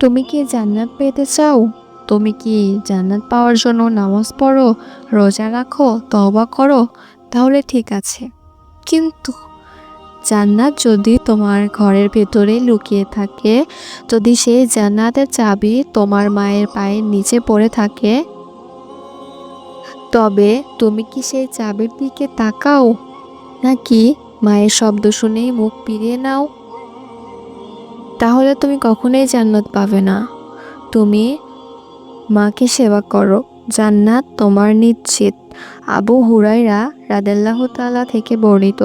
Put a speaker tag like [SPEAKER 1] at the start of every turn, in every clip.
[SPEAKER 1] তুমি কি জান্নাত পেতে চাও? তুমি কি জান্নাত পাওয়ার জন্য নামাজ পড়ো, রোজা রাখো, তওবা করো? তাহলে ঠিক আছে। কিন্তু জান্নাত যদি তোমার ঘরের ভেতরে লুকিয়ে থাকে, যদি সেই জান্নাতের চাবি তোমার মায়ের পায়ের নিচে পড়ে থাকে, তবে তুমি কি সেই চাবির দিকে তাকাও? নাকি মায়ের শব্দ শুনেই মুখ ফিরিয়ে নাও? তাহলে তুমি কখনোই জান্নাত পাবে না। তুমি মাকে সেবা করো। জান্নাত তোমার নিশ্চিত। আবু হুরাইরা রাদেল্লাহ তালা থেকে বর্ণিত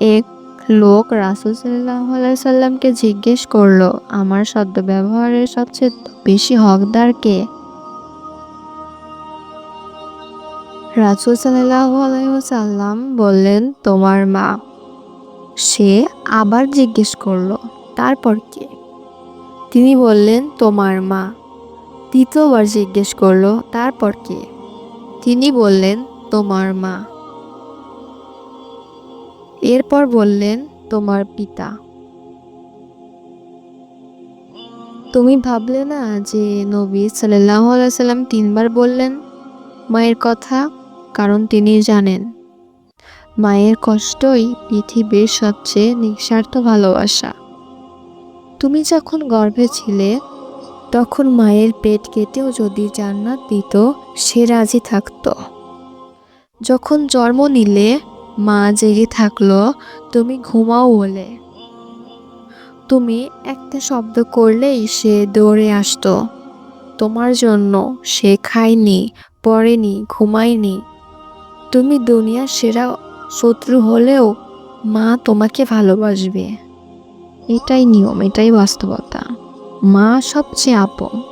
[SPEAKER 1] এক লোক রাসুল সাল্লাহ সাল্লামকে জিজ্ঞেস করল, আমার সদ্য ব্যবহারের সবচেয়ে বেশি হকদার কে? রাসুল সাল্লাহ সাল্লাম বললেন, তোমার মা। সে আবার জিজ্ঞেস করল তারপর কে? তিনি বললেন, তোমার মা। দ্বিতীয়বার জিজ্ঞেস করল, তারপর কে? তিনি বললেন, তোমার মা। এরপর বললেন, তোমার পিতা। তুমি ভাবলে না যে নবী সাল্লাহ সাল্লাম তিনবার বললেন মায়ের কথা? কারণ তিনি জানেন, মায়ের কষ্টই পৃথিবীর সবচেয়ে নিঃস্বার্থ ভালোবাসা। তুমি যখন গর্ভে ছিলে, তখন মায়ের পেট কেটেও যদি জান্নাত দিত, সে রাজি থাকতো। যখন জন্ম নিলে, মা জেগে থাকল, তুমি ঘুমাও বলে। তুমি একটা শব্দ করলেই সে দৌড়ে আসতো। তোমার জন্য সে খায়নি, পড়েনি, ঘুমায়নি। তুমি দুনিয়ার সেরা শত্রু হলেও মা তোমাকে ভালোবাসবে। এটাই নিয়ম, এটাই বাস্তবতা। মা সবচেয়ে আপন।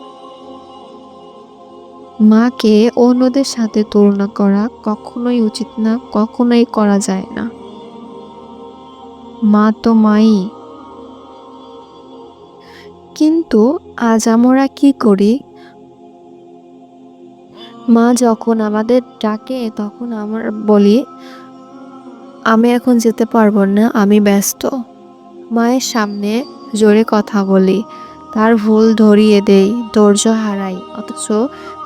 [SPEAKER 1] মাকে অন্যদের সাথে তুলনা করা কখনোই উচিত না, কখনোই করা যায় না। মা তো মাই। কিন্তু আজ আমরা কি করি? মা যখন আমাদের ডাকে, তখন আমরা বলি, আমি এখন যেতে পারব না, আমি ব্যস্ত। মায়ের সামনে জোরে কথা বলি, তার ভুল ধরিয়ে দেই, ধৈর্য হারাই, অথচ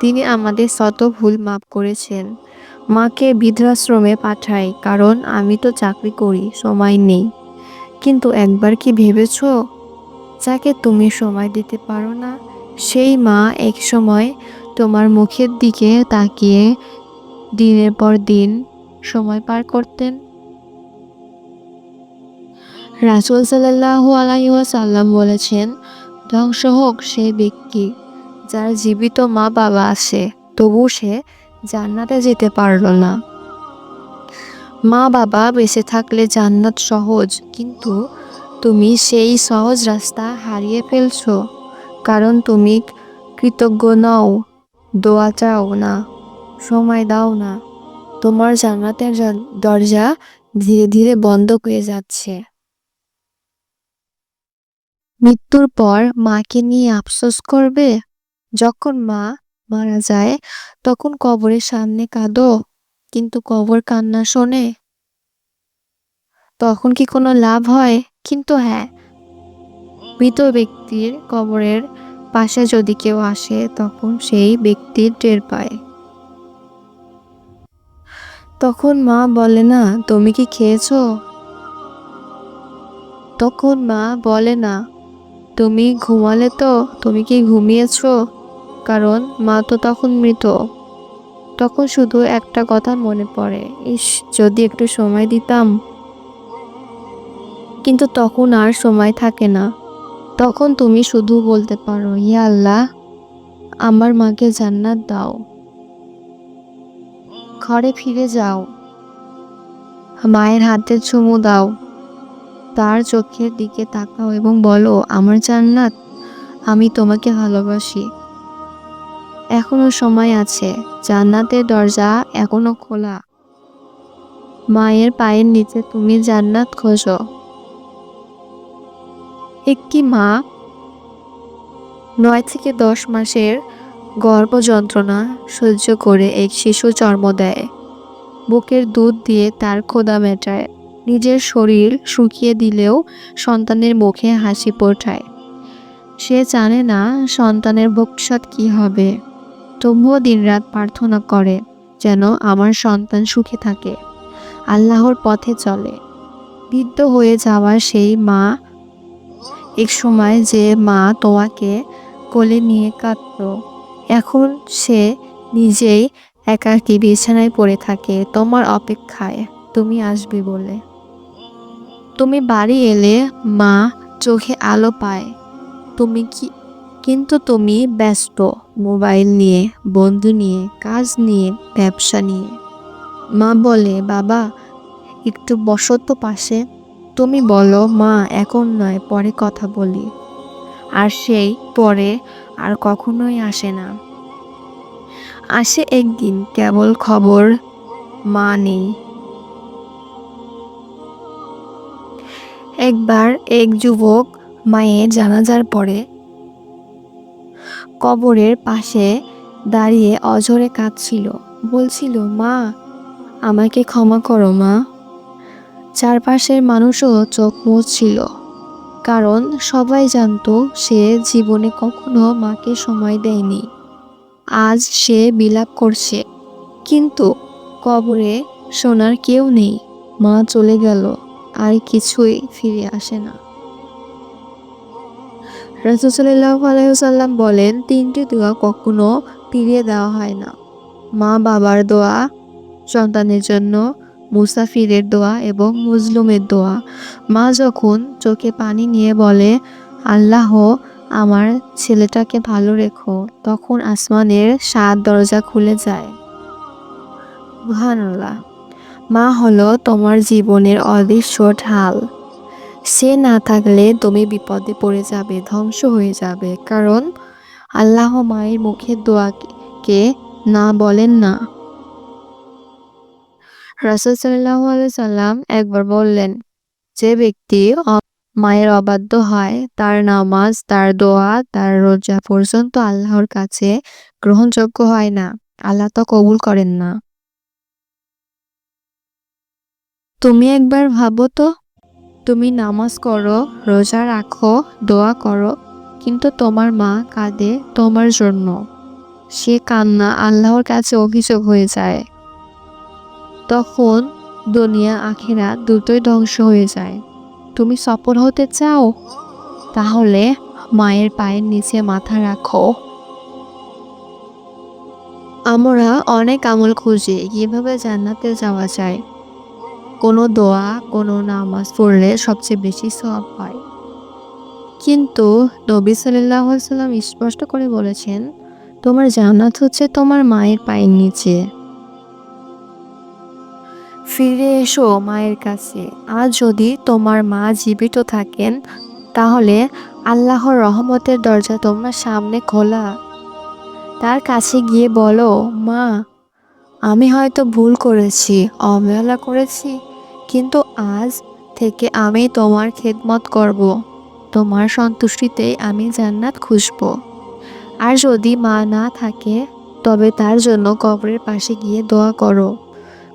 [SPEAKER 1] তিনি আমাদের শত ভুল মাফ করেছেন। মাকে বৃদ্ধাশ্রমে পাঠাই, কারণ আমি তো চাকরি করি, সময় নেই। কিন্তু একবার কি ভেবেছ? যাকে তুমি সময় দিতে পারো না, সেই মা এক সময় তোমার মুখের দিকে তাকিয়ে দিনের পর দিন সময় পার করতেন। রাসুল সাল্লাহু আলাইসাল্লাম বলেছেন, ধ্বংস হোক সে ব্যক্তি যার জীবিত মা বাবা আছে, তবু সে জান্নাতে যেতে পারল না। মা বাবা বেঁচে থাকলে জান্নাত সহজ, কিন্তু তুমি সেই সহজ রাস্তা হারিয়ে ফেলছো, কারণ তুমি কৃতজ্ঞ নও, দোয়া চাও না, সময় দাও না। তোমার জান্নাতের দরজা ধীরে ধীরে বন্ধ হয়ে যাচ্ছে। মৃত্যুর পর মাকে নিয়ে আফসোস করবে? যখন মা মারা যায়, তখন কবরের সামনে কাঁদো, কিন্তু কবর কান্না শোনে। তখন কি কোনো লাভ হয়? কিন্তু হ্যাঁ। মৃত ব্যক্তির কবরের পাশে যদি কেউ আসে, তখন সেই ব্যক্তির টের পায়। তখন মা বলে, না, তুমি কি খেয়েছো? তখন মা বলে, না তুমি ঘুমালে তো, তুমি কি ঘুমিয়েছ? কারণ মা তো তখন মৃত। তখন শুধু একটা কথা মনে পড়ে, ইস, যদি একটু সময় দিতাম। কিন্তু তখন আর সময় থাকে না। তখন তুমি শুধু বলতে পারো ইয়া আল্লাহ, আমার মাকে জান্নাত দাও। ঘরে ফিরে যাও। মায়ের হাতে চুমু দাও। তার চোখের দিকে তাকাও এবং বলো, আমার জান্নাত, আমি তোমাকে ভালোবাসি। এখনও সময় আছে। জান্নাতের দরজা এখনও খোলা। মায়ের পায়ের নিচে তুমি জান্নাত খোঁজো। একটি মা? নয় থেকে দশ মাসের গর্ভ যন্ত্রণা সহ্য করে এক শিশু জন্ম দেয়। বুকের দুধ দিয়ে তার ক্ষুধা মেটায়। নিজের শরীর শুকিয়ে দিলেও সন্তানের মুখে হাসি পোঠায়। সে জানে না সন্তানের ভবিষ্যৎ কি হবে। তবুও দিনরাত প্রার্থনা করে যেন আমার সন্তান সুখে থাকে। আল্লাহর পথে চলে। বৃদ্ধ হয়ে যাওয়া সেই মা এক সময় যে মা তোমাকে কোলে নিয়ে কাঁদত, এখন সে নিজেই একাকী বিছানায় পড়ে থাকে। তোমার অপেক্ষায় তুমি আসবে বলে। তুমি বাড়ি এলে মা চোখে আলো পায়। তুমি কি, কিন্তু তুমি ব্যস্ত মোবাইল নিয়ে, বন্ধু নিয়ে, কাজ নিয়ে, ব্যবসা নিয়ে। মা বলে, বাবা, একটু বসো তো পাশে। তুমি বলো, মা, এখন নয়, পরে কথা বলি। আর সেই পরে আর কখনোই আসে না। আসে একদিন, কেবল খবর মা নেই। একবার এক যুবক মায়ের জানাজার পরে কবরের পাশে দাঁড়িয়ে অঝরে কাঁদছিল। বলছিল, মা, আমাকে ক্ষমা করো, মা। চারপাশের মানুষও চোখ মুছছিল, কারণ সবাই জানতো সে জীবনে কখনো মাকে সময় দেয়নি। আজ সে বিলাপ করছে, কিন্তু কবরে শোনার কেউ নেই। মা চলে গেল। আর কিছুই ফিরে আসে না। রাসুসাল্লাহ আলাইসাল্লাম বলেন, তিনটি দোয়া কখনো ফিরিয়ে দেওয়া হয় না। মা বাবার দোয়া, সন্তানের জন্য মুসাফিরের দোয়া এবং মুজলুমের দোয়া। মা যখন চোখে পানি নিয়ে বলে, আল্লাহ, আমার ছেলেটাকে ভালো রেখো, তখন আসমানের সাত দরজা খুলে যায়। সুবহানাল্লাহ। মা হলো তোমার জীবনের অদৃশ্য ঢাল। সে না থাকলে তুমি বিপদে পড়ে যাবে, ধ্বংস হয়ে যাবে। কারণ আল্লাহ মায়ের মুখের দোয়াকে না বলেন না। রাসুল সাল্লাহ সাল্লাম একবার বললেন, যে ব্যক্তি মায়ের অবাধ্য হয়, তার নামাজ, তার দোয়া, তার রোজা পর্যন্ত আল্লাহর কাছে গ্রহণযোগ্য হয় না। আল্লাহ তো কবুল করেন না। তুমি একবার ভাবো তো। তুমি নামাজ করো, রোজা রাখো, দোয়া করো, কিন্তু তোমার মা কাঁদে তোমার জন্য। সে কান্না আল্লাহর কাছে অভিযোগ হয়ে যায়। তখন দুনিয়া আখেরা দুটোই ধ্বংস হয়ে যায়। তুমি সফল হতে চাও? তাহলে মায়ের পায়ের নিচে মাথা রাখো। আমরা অনেক আমল খুঁজি, কীভাবে জান্নাতে যাওয়া যায়? কোনো দোয়া, কোনো নামাজ পড়লে সবচেয়ে বেশি সব হয়। কিন্তু নবী সাল্লাহ সাল্লাম স্পষ্ট করে বলেছেন, তোমার জান্নাত হচ্ছে তোমার মায়ের পায়ের নিচে। ফিরে এসো মায়ের কাছে। আর যদি তোমার মা জীবিত থাকেন, তাহলে আল্লাহর রহমতের দরজা তোমার সামনে খোলা। তার কাছে গিয়ে বলো, মা, আমি হয়তো ভুল করেছি, অবহেলা করেছি। কিন্তু আজ থেকে আমি তোমার খেদমত করব। তোমার সন্তুষ্টিতেই আমি জান্নাত খুঁজব। আর যদি মা না থাকে, তবে তার জন্য কবরের পাশে গিয়ে দোয়া করো।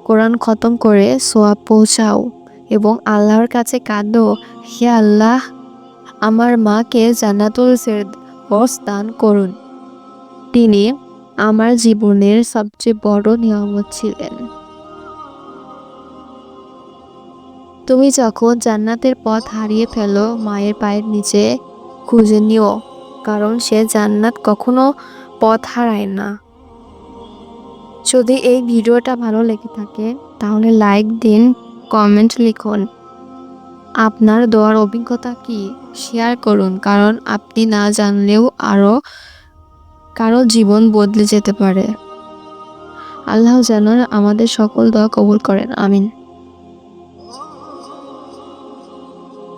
[SPEAKER 1] কোরআন খতম করে সোয়াব পৌঁছাও এবং আল্লাহর কাছে কাঁদো, হে আল্লাহ, আমার মাকে জান্নাতুল ফেরদৌস দান করুন। তিনি আমার জীবনের সবচেয়ে বড় নিয়ামত ছিলেন। তুমি যখন জান্নাতের পথ হারিয়ে ফেলো, মায়ের পায়ের নিচে খুঁজে নিও, কারণ সে জান্নাত কখনো পথ হারায় না। যদি এই ভিডিওটা ভালো লেগে থাকে, তাহলে লাইক দিন, কমেন্ট লিখুন। আপনার দোয়ার অভিজ্ঞতা কি? শেয়ার করুন, কারণ আপনি না জানলেও আরও কারও জীবন বদলে যেতে পারে। আল্লাহ যেন আমাদের সকল দোয়া কবুল করেন, আমিন।